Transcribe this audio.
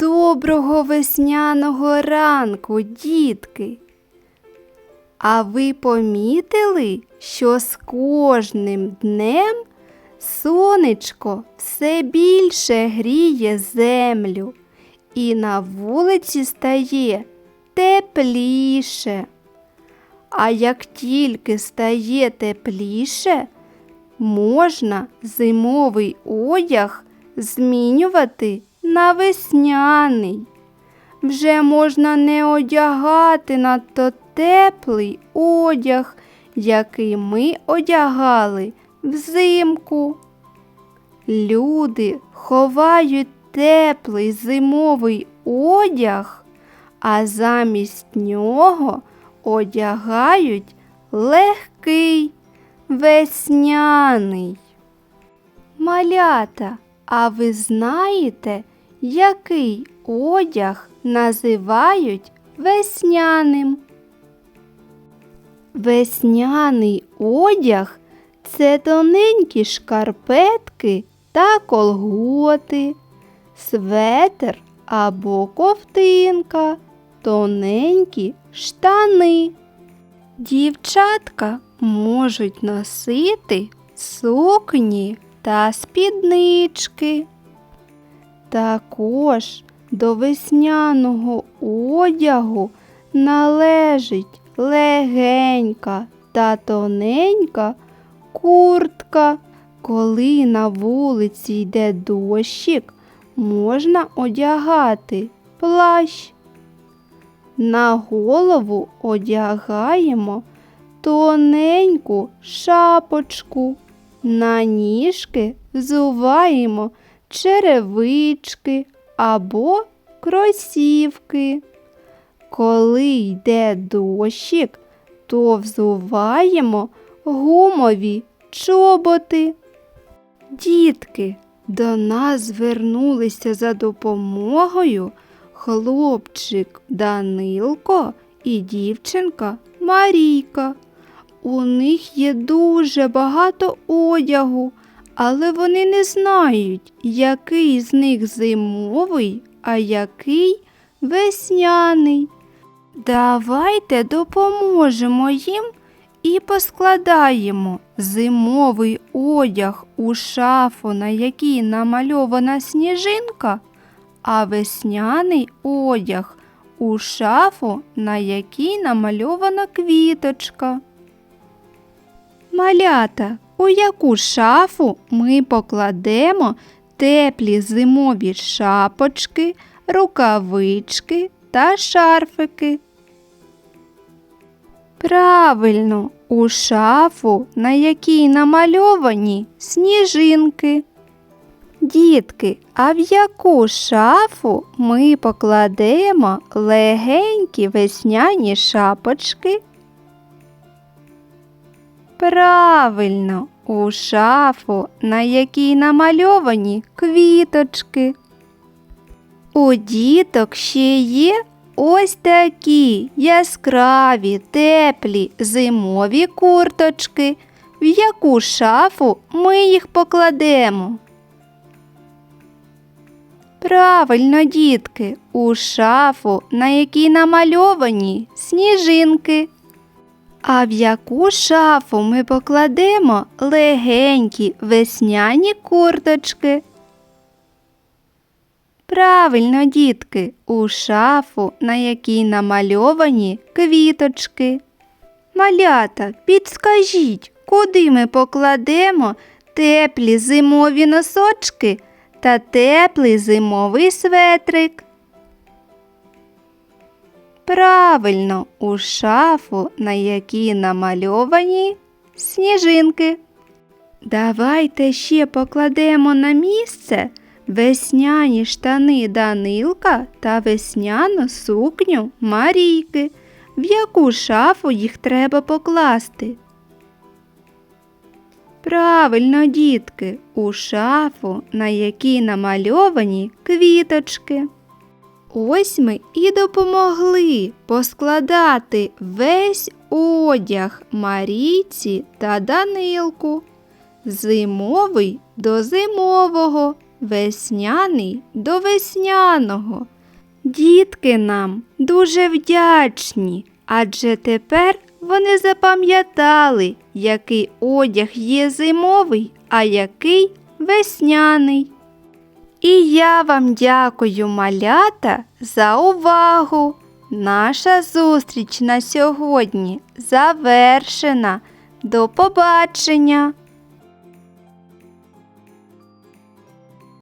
Доброго весняного ранку, дітки! А ви помітили, що з кожним днем сонечко все більше гріє землю, і на вулиці стає тепліше. А як тільки стає тепліше, можна зимовий одяг змінювати на весняний. Вже можна не одягати надто теплий одяг, який ми одягали взимку. Люди ховають теплий зимовий одяг, а замість нього одягають легкий весняний. Малята, а ви знаєте, який одяг називають весняним? Весняний одяг це тоненькі шкарпетки та колготи, светр або ковтинка, тоненькі штани. Дівчатка можуть носити сукні та спіднички. Також до весняного одягу належить легенька та тоненька куртка. Коли на вулиці йде дощик, можна одягати плащ. На голову одягаємо тоненьку шапочку. На ніжки взуваємо черевички або кросівки. Коли йде дощик, то взуваємо гумові чоботи. Дітки, до нас звернулися за допомогою хлопчик Данилко і дівчинка Марійка. У них є дуже багато одягу, але вони не знають, який з них зимовий, а який весняний. Давайте допоможемо їм і поскладаємо зимовий одяг у шафу, на якій намальована сніжинка, а весняний одяг у шафу, на якій намальована квіточка. Малята, у яку шафу ми покладемо теплі зимові шапочки, рукавички та шарфики? Правильно, у шафу, на якій намальовані сніжинки. Дітки, а в яку шафу ми покладемо легенькі весняні шапочки? Правильно, у шафу, на якій намальовані квіточки. У діток ще є ось такі яскраві, теплі зимові курточки. В яку шафу ми їх покладемо? Правильно, дітки, у шафу, на якій намальовані сніжинки. А в яку шафу ми покладемо легенькі весняні курточки? Правильно, дітки, у шафу, на якій намальовані квіточки. Малята, підскажіть, куди ми покладемо теплі зимові носочки та теплий зимовий светрик? Правильно, у шафу, на якій намальовані сніжинки. Давайте ще покладемо на місце весняні штани Данилка та весняну сукню Марійки. В яку шафу їх треба покласти? Правильно, дітки, у шафу, на якій намальовані квіточки. Ось ми і допомогли поскладати весь одяг Марійці та Данилку. Зимовий до зимового, весняний до весняного. Дітки нам дуже вдячні, адже тепер вони запам'ятали, який одяг є зимовий, а який весняний. І я вам дякую, малята, за увагу. Наша зустріч на сьогодні завершена. До побачення!